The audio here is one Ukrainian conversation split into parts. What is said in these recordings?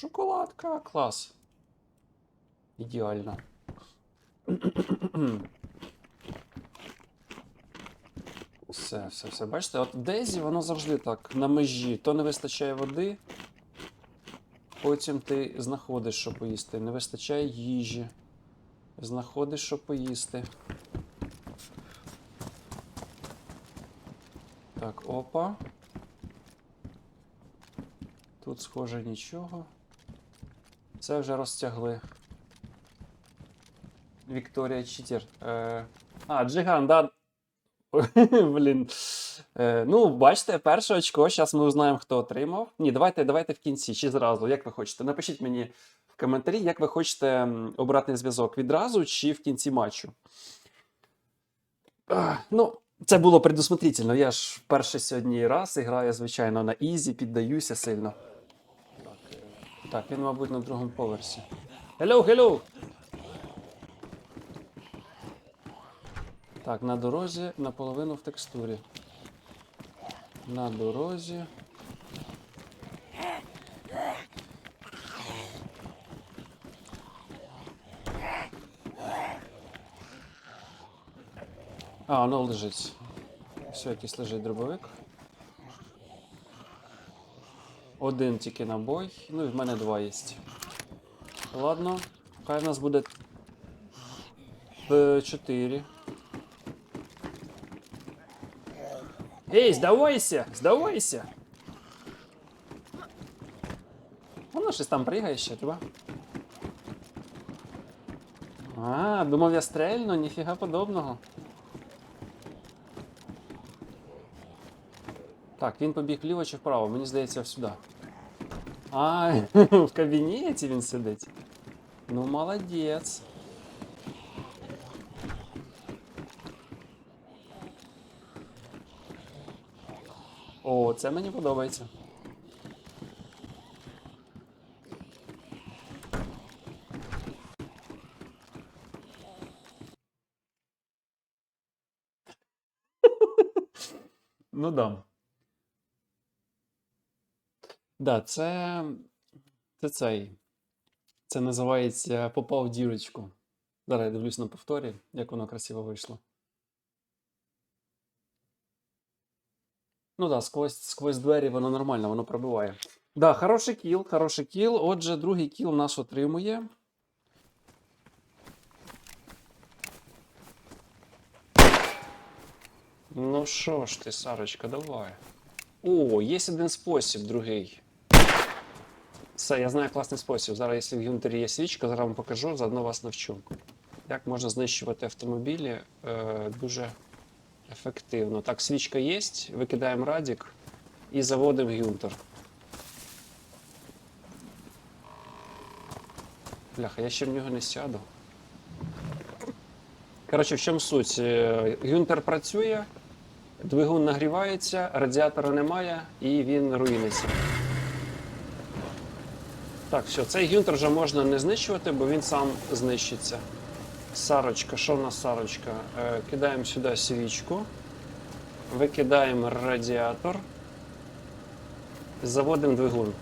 Шоколадка, клас. Ідеально. Все, все, все. Бачите, от Дезі, воно завжди так на межі. То не вистачає води, потім ти знаходиш, що поїсти. Не вистачає їжі. Знаходиш, що поїсти. Так, опа. Тут, схоже, нічого. Це вже розтягли. Вікторія Читер. Е... А, Джиган, да. Блін. Е, ну, бачите, перше очко. Зараз ми узнаємо, хто отримав. Ні, давайте, давайте в кінці, чи зразу, як ви хочете. Напишіть мені в коментарі, як ви хочете м, обратний зв'язок відразу чи в кінці матчу. А, ну, це було предусмотрительно. Я ж перший сьогодні раз граю, звичайно, на ізі, піддаюся сильно. Так, він, мабуть, на другому поверсі. Hello, hello! Так, на дорозі наполовину в текстурі. На дорозі. А, воно лежить. Все, якийсь лежить дробовик. Один тільки набой. Ну і в мене два є. Ладно, хай в нас буде е, чотири. Ей, здавайся! Здавайся! Воно щось там пригає ще, тебе. А, думав я стрельну, ніфіга подобного. Так, він побіг вліво чи вправо, мені здається, сюди. А, в кабінеті він сидить. Ну, молодець. О, це мені подобається. ну да. Да, це. Це цей. Це називається попав дірочку. Зараз я дивлюсь на повторі, як воно красиво вийшло. Ну да, сквозь, сквозь двері воно нормально, воно пробиває. Да, хороший кіл, хороший кіл. Отже, другий кіл нас отримує. Ну що ж ти, Сарочка, давай. О, є один спосіб, другий. Все, я знаю класний спосіб. Зараз, якщо в Юнтері є свічка, зараз вам покажу, заодно вас навчу. Як можна знищувати автомобілі е, дуже ефективно. Так, свічка є, викидаємо радік і заводимо гюнтер. Бляха, я ще в нього не сяду. Коротше, в чому суть? Е, Гюнтер працює, двигун нагрівається, радіатора немає і він руїниться. Так, все, цей гюнтер вже можна не знищувати, бо він сам знищиться. Сарочка, що в нас сарочка? Е, кидаємо сюди свічку, викидаємо радіатор, заводимо двигун.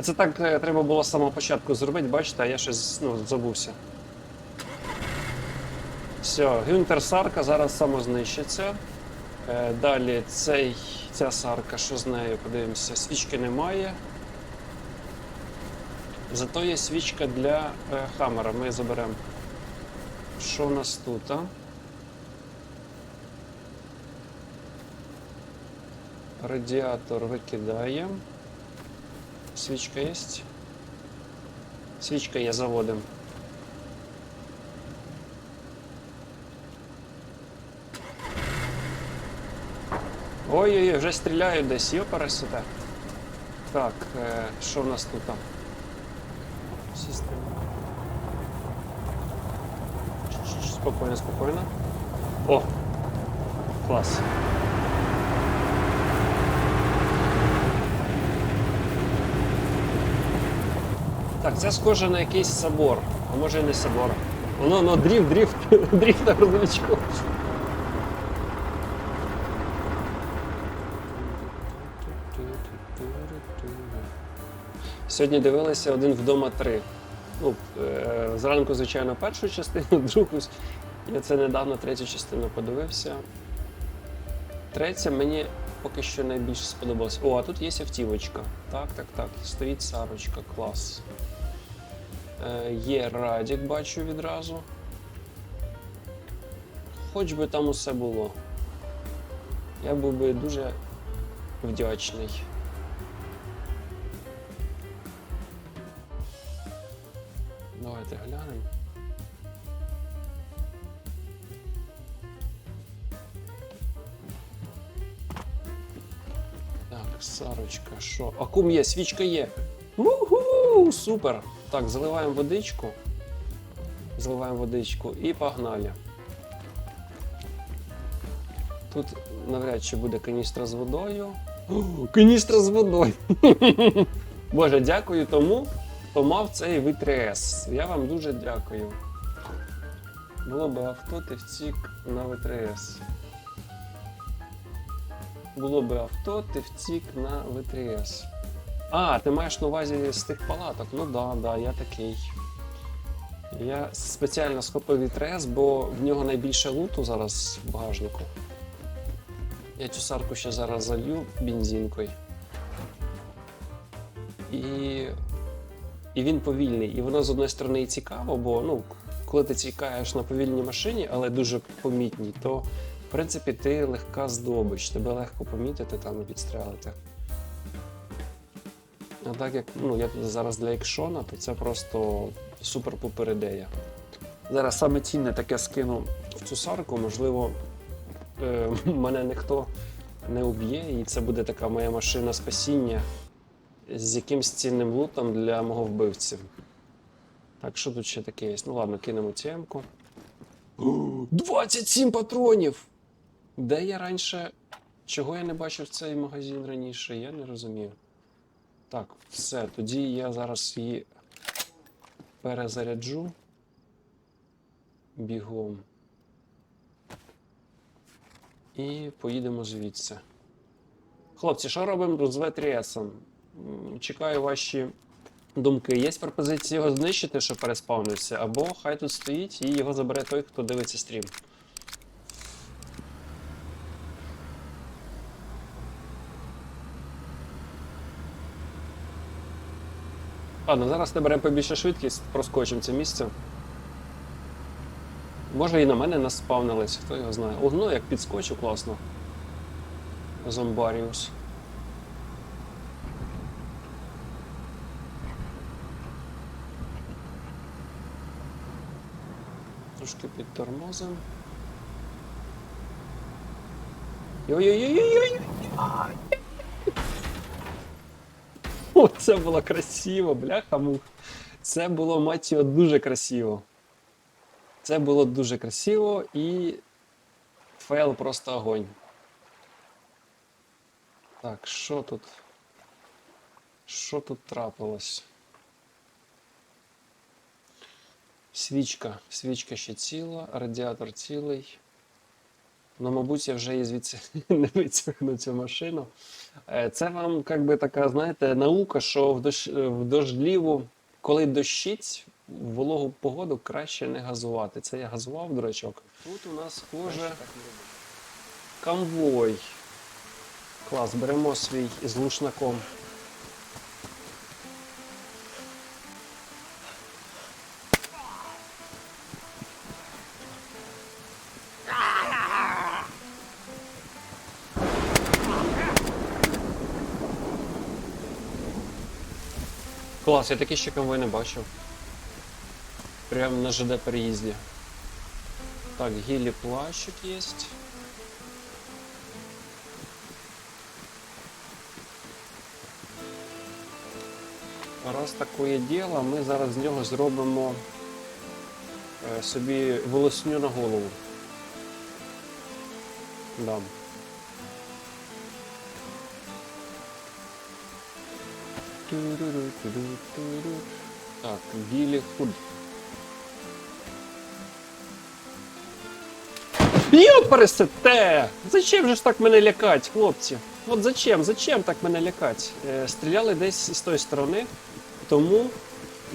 Це так е, треба було з самого початку зробити, бачите, а я щось ну, забувся. Все, гюнтер сарка зараз самознищиться. Е, далі цей, ця сарка, що з нею, подивимося, свічки немає. Зато є свічка для е, хамера, ми заберемо. Що у нас тут? А? Радіатор викидаємо. Свічка є? Свічка є, заводимо. Ой-ой-ой, вже стріляють десь, йо пересете. Так, е, що в нас тут? а? Всі стріляють. Спокійно, спокійно. О! Клас. Так, це схоже на якийсь собор. А може і не собор. Воно, ну, дріфт, дріфт, дріфт на грузовичку. Сьогодні дивилися один вдома три. Ну, е, зранку, звичайно, першу частину, другу. Я це недавно третю частину подивився. Третя мені поки що найбільше сподобалась. О, а тут є автівочка. Так, так, так. Стоїть Сарочка, клас. Е, є Радік, бачу відразу. Хоч би там усе було. Я був би дуже вдячний. Давайте глянемо. Так, Сарочка, що? Акум є, свічка є. Уху! Супер! Так, заливаємо водичку. Заливаємо водичку і погнали. Тут навряд чи буде каністра з водою. О, каністра з водою. Боже, дякую тому, хто мав цей В3С. Я вам дуже дякую. Було би авто, ти втік на В3С. Було би авто, ти втік на В3С. А, ти маєш на увазі з тих палаток? Ну да, да, я такий. Я спеціально схопив V3S, бо в нього найбільше луту зараз в багажнику. Я цю сарку ще зараз залью бензинкою. І, і він повільний. І воно з одної сторони і цікаво, бо ну, коли ти тікаєш на повільній машині, але дуже помітній, то в принципі ти легка здобич, тебе легко помітити там і підстрелити. А так як ну, я зараз для екшона, то це просто супер-пупер ідея. Зараз саме цінне таке скину в цю сарку, можливо, е, мене ніхто не уб'є, і це буде така моя машина спасіння з якимсь цінним лутом для мого вбивці. Так, що тут ще таке є? Ну ладно, кинемо тємку. 27 патронів! Де я раніше. Чого я не бачив цей магазин раніше, я не розумію. Так, все, тоді я зараз її перезаряджу бігом. І поїдемо звідси. Хлопці, що робимо з В3С? Чекаю ваші думки. Є пропозиція його знищити, що переспавнився, або хай тут стоїть і його забере той, хто дивиться стрім. Ладно, зараз наберемо побільше швидкість, проскочимо це місце. Може і на мене наспавнились, хто його знає. О, ну як підскочив класно. Зомбаріус. Трошки підтормозим. Йой-йой-йой-йой! О, це було красиво, бляха мух. Це було мать його дуже красиво. Це було дуже красиво і фейл просто огонь. Так, що тут? Що тут трапилось? Свічка. Свічка ще ціла, радіатор цілий. Ну, мабуть, я вже її звідси не витягну цю машину. Е, Це вам, як би така, знаєте, наука, що в, дощ... в дождливу, коли дощить, в вологу погоду краще не газувати. Це я газував, дурачок. Тут у нас схоже конвой. Клас, беремо свій з лушнаком. Клас, я такий ще конвой не бачив. Прямо на ЖД переїзді. Так, гілі плащик є. Раз таке діло, ми зараз з нього зробимо е, собі волосню на голову. Да. Так, Білі Худ. Йопарисете! Зачем же ж так мене лякать, хлопці? от зачем? Зачем так мене лякати? Е, стріляли десь з тої сторони, тому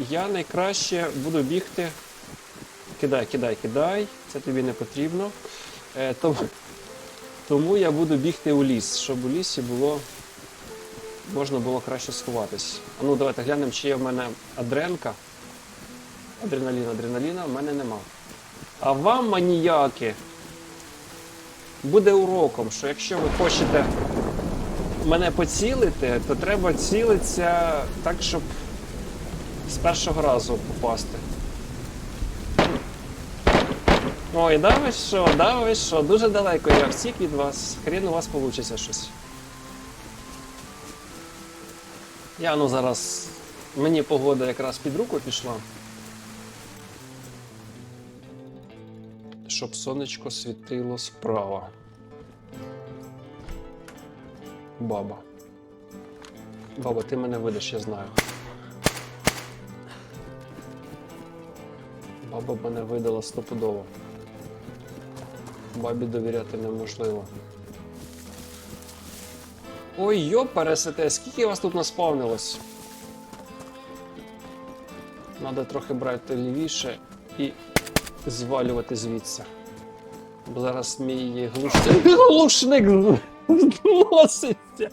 я найкраще буду бігти. Кидай, кидай, кидай. Це тобі не потрібно. Е, тому, тому я буду бігти у ліс, щоб у лісі було. Можна було краще сховатись. Ну давайте глянемо, чи є в мене адренка. Адреналін, адреналіна в мене нема. А вам, маніяки, буде уроком, що якщо ви хочете мене поцілити, то треба цілитися так, щоб з першого разу попасти. Ой, да що, да що, дуже далеко я втік від вас. Хрін у вас вийде щось. Я ну зараз. Мені погода якраз під руку пішла. Щоб сонечко світило справа. Баба. Баба, ти мене видиш, я знаю. Баба мене видала стопудово. Бабі довіряти неможливо. Ой, йо, пересете, скільки вас тут наспавнилось? Надо трохи брати лівіше і звалювати звідси. Бо зараз мій глушник. Глушник зноситься.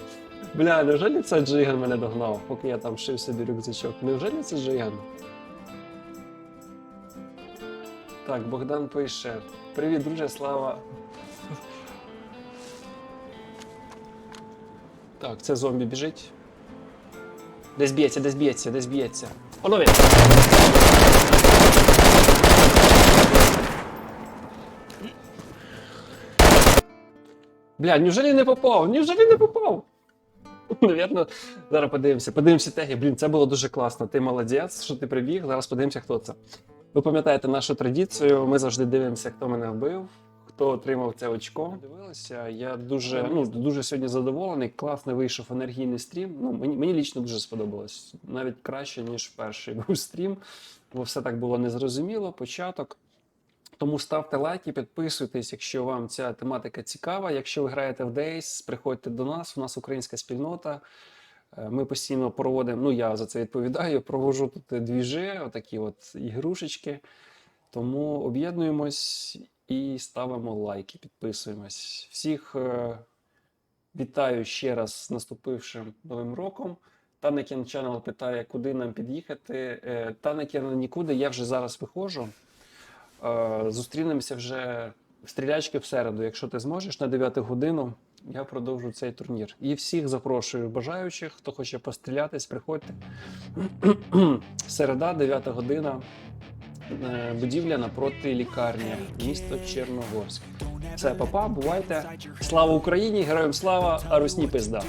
Бля, неужели це Джиган мене догнав, поки я там шив собі рюкзачок? Неужели це Джиган? Так, Богдан пише. Привіт, друже, слава. Так, це зомбі біжить. Десь б'ється, десь б'ється, десь б'ється. Воно! Бля, неужели не попав? Неужели не попав? Навірно, зараз подивимося. Подивимося теги. Блін, це було дуже класно. Ти молодець, що ти прибіг. Зараз подивимося, хто це. Ви пам'ятаєте нашу традицію. Ми завжди дивимося, хто мене вбив, хто отримав це очко. Дивилися. Я дуже, ну, дуже сьогодні задоволений. Класно вийшов енергійний стрім. Ну, мені, мені лічно дуже сподобалось. Навіть краще, ніж перший був стрім, бо все так було незрозуміло. Початок. Тому ставте лайки, підписуйтесь, якщо вам ця тематика цікава. Якщо ви граєте в Days, приходьте до нас. У нас українська спільнота. Е, Ми постійно проводимо, ну я за це відповідаю, проводжу тут двіжі, отакі от ігрушечки. Тому об'єднуємось і ставимо лайки, підписуємось. Всіх е, вітаю ще раз з наступившим новим роком. Танекен Channel питає, куди нам під'їхати. Е, Танекен нікуди, я вже зараз виходжу. Е, Зустрінемося вже в стрілячки в середу. Якщо ти зможеш на 9 годину, я продовжу цей турнір. І всіх запрошую бажаючих, хто хоче пострілятись, приходьте. Середа, 9 година. Е, Будівля напроти лікарні, місто Черногорськ. Це папа, бувайте. Слава Україні! Героям слава! А русні пизда!